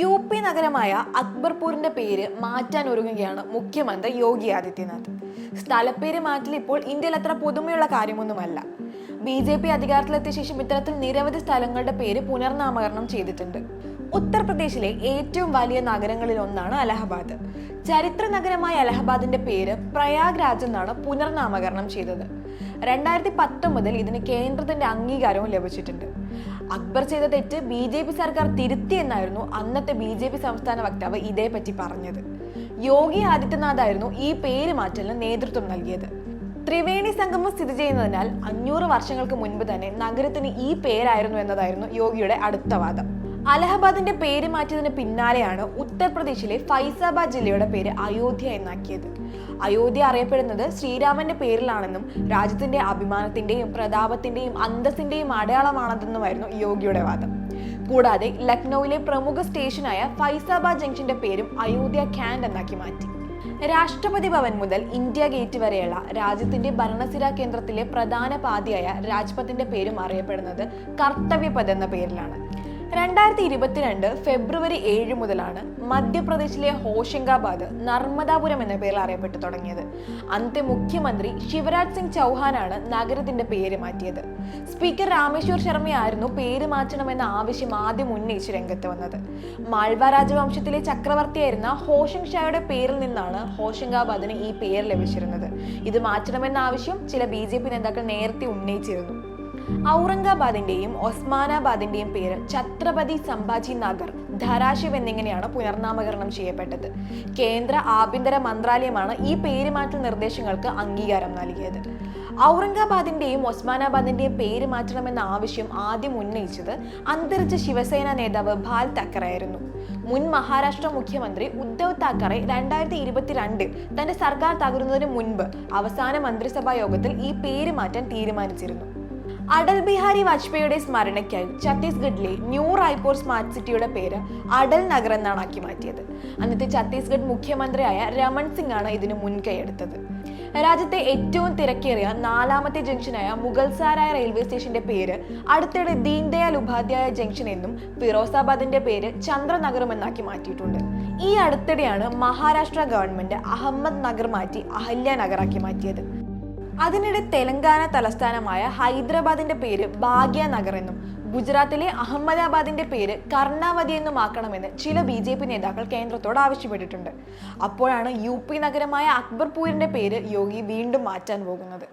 U P നഗരമായ അക്ബർപൂരിന്റെ പേര് മാറ്റാൻ ഒരുങ്ങുകയാണ് മുഖ്യമന്ത്രി യോഗി ആദിത്യനാഥ്. സ്ഥലപ്പേര് മാറ്റൽ ഇപ്പോൾ ഇന്ത്യയിൽ അത്ര പുതുമയുള്ള കാര്യമൊന്നുമല്ല. ബി ജെ പി അധികാരത്തിലെത്തിയ ശേഷം ഇത്തരത്തിൽ നിരവധി സ്ഥലങ്ങളുടെ പേര് പുനർനാമകരണം ചെയ്തിട്ടുണ്ട്. ഉത്തർപ്രദേശിലെ ഏറ്റവും വലിയ നഗരങ്ങളിൽ ഒന്നാണ് അലഹബാദ്. ചരിത്ര നഗരമായ അലഹബാദിന്റെ പേര് പ്രയാഗ് രാജ് എന്നാണ് പുനർനാമകരണം ചെയ്തത്. രണ്ടായിരത്തി പത്തൊമ്പതിൽ ഇതിന് കേന്ദ്രത്തിന്റെ അംഗീകാരവും ലഭിച്ചിട്ടുണ്ട്. അക്ബർ ചെയ്ത തെറ്റ് ബി ജെ പി സർക്കാർ തിരുത്തി എന്നായിരുന്നു അന്നത്തെ ബി ജെ പി സംസ്ഥാന വക്താവ് ഇതേപ്പറ്റി പറഞ്ഞത്. യോഗി ആദിത്യനാഥ് ആയിരുന്നു ഈ പേര് മാറ്റലിന് നേതൃത്വം നൽകിയത്. ത്രിവേണി സംഗമം സ്ഥിതി ചെയ്യുന്നതിനാൽ അഞ്ഞൂറ് വർഷങ്ങൾക്ക് മുൻപ് തന്നെ നഗരത്തിന് ഈ പേരായിരുന്നു എന്നതായിരുന്നു യോഗിയുടെ അടുത്ത വാദം. അലഹബാദിന്റെ പേര് മാറ്റിയതിന് പിന്നാലെയാണ് ഉത്തർപ്രദേശിലെ ഫൈസാബാദ് ജില്ലയുടെ പേര് അയോധ്യ എന്നാക്കിയത്. അയോധ്യ അറിയപ്പെടുന്നത് ശ്രീരാമന്റെ പേരിലാണെന്നും രാജ്യത്തിന്റെ അഭിമാനത്തിന്റെയും പ്രതാപത്തിന്റെയും അന്തസ്സിന്റെയും അടയാളമാണതെന്നുമായിരുന്നു യോഗിയുടെ വാദം. കൂടാതെ ലക്നൌവിലെ പ്രമുഖ സ്റ്റേഷനായ ഫൈസാബാദ് ജംഗ്ഷന്റെ പേരും അയോധ്യ ക്യാൻഡ് എന്നാക്കി മാറ്റി. രാഷ്ട്രപതി ഭവൻ മുതൽ ഇന്ത്യ ഗേറ്റ് വരെയുള്ള രാജ്യത്തിന്റെ ഭരണസിര കേന്ദ്രത്തിലെ പ്രധാന പാതയായ രാജ്പഥിന്റെ പേരും അറിയപ്പെടുന്നത് കർത്തവ്യപഥ് എന്ന പേരിലാണ്. രണ്ടായിരത്തി ഇരുപത്തിരണ്ട് ഫെബ്രുവരി ഏഴ് മുതലാണ് മധ്യപ്രദേശിലെ ഹോഷങ്കാബാദ് നർമ്മദാപുരം എന്ന പേരിൽ അറിയപ്പെട്ടു തുടങ്ങിയത്. അന്നത്തെ മുഖ്യമന്ത്രി ശിവരാജ് സിംഗ് ചൗഹാനാണ് നഗരത്തിന്റെ പേര് മാറ്റിയത്. സ്പീക്കർ രാമേശ്വർ ശർമ്മയായിരുന്നു പേര് മാറ്റണമെന്ന ആവശ്യം ആദ്യം ഉന്നയിച്ച് രംഗത്ത് വന്നത്. മാൾവ രാജവംശത്തിലെ ചക്രവർത്തിയായിരുന്ന ഹോഷങ് ഷായുടെ പേരിൽ നിന്നാണ് ഹോഷങ്കാബാദിന് ഈ പേര് ലഭിച്ചിരുന്നത്. ഇത് മാറ്റണമെന്ന ആവശ്യം ചില ബി നേതാക്കൾ നേരത്തെ ഉന്നയിച്ചിരുന്നു. ഔറംഗാബാദിന്റെയും ഒസ്മാനാബാദിന്റെയും പേര് ഛത്രപതി സംഭാജി നഗർ ധാരാശിവ് എന്നിങ്ങനെയാണ് പുനർനാമകരണം ചെയ്യപ്പെട്ടത്. കേന്ദ്ര ആഭ്യന്തര മന്ത്രാലയമാണ് ഈ പേരുമാറ്റ നിർദ്ദേശങ്ങൾക്ക് അംഗീകാരം നൽകിയത്. ഔറംഗാബാദിന്റെയും ഒസ്മാനാബാദിന്റെയും പേര് മാറ്റണമെന്ന ആവശ്യം ആദ്യം ഉന്നയിച്ചത് അന്തരിച്ച ശിവസേന നേതാവ് ഭാൽ താക്കറെ ആയിരുന്നു മുൻ മഹാരാഷ്ട്ര മുഖ്യമന്ത്രി ഉദ്ധവ് താക്കറെ രണ്ടായിരത്തി ഇരുപത്തിരണ്ടിൽ തന്റെ സർക്കാർ തകരുന്നതിന് മുൻപ് അവസാന മന്ത്രിസഭാ യോഗത്തിൽ ഈ പേര് മാറ്റാൻ തീരുമാനിച്ചിരുന്നു. അടൽ ബിഹാരി വാജ്പേയിയുടെ സ്മരണയ്ക്കായി ഛത്തീസ്ഗഡിലെ ന്യൂ റായ്പൂർ സ്മാർട്ട് സിറ്റിയുടെ പേര് അടൽ നഗർ എന്നാണ് ആക്കി മാറ്റിയത്. അന്നത്തെ ഛത്തീസ്ഗഡ് മുഖ്യമന്ത്രിയായ രമൺ സിംഗ് ആണ് ഇതിന് മുൻകൈയെടുത്തത്. രാജ്യത്തെ ഏറ്റവും തിരക്കേറിയ നാലാമത്തെ ജംഗ്ഷനായ മുഗൾസാരായ റെയിൽവേ സ്റ്റേഷന്റെ പേര് അടുത്തിടെ ദീൻദയാൽ ഉപാധ്യായ ജംഗ്ഷൻ എന്നും ഫിറോസാബാദിന്റെ പേര് ചന്ദ്രനഗറും എന്നാക്കി മാറ്റിയിട്ടുണ്ട്. ഈ അടുത്തിടെയാണ് മഹാരാഷ്ട്ര ഗവൺമെന്റ് അഹമ്മദ് നഗർ മാറ്റി അഹല്യ നഗറാക്കി മാറ്റിയത്. അതിനിടെ തെലങ്കാന തലസ്ഥാനമായ ഹൈദരാബാദിന്റെ പേര് ഭാഗ്യനഗർ എന്നും ഗുജറാത്തിലെ അഹമ്മദാബാദിന്റെ പേര് കർണാവതി എന്നും ആക്കണമെന്ന് ചില ബി ജെ പി നേതാക്കൾ കേന്ദ്രത്തോട് ആവശ്യപ്പെട്ടിട്ടുണ്ട്. അപ്പോഴാണ് യു പി നഗരമായ അക്ബർപൂരിന്റെ പേര് യോഗി വീണ്ടും മാറ്റാൻ പോകുന്നത്.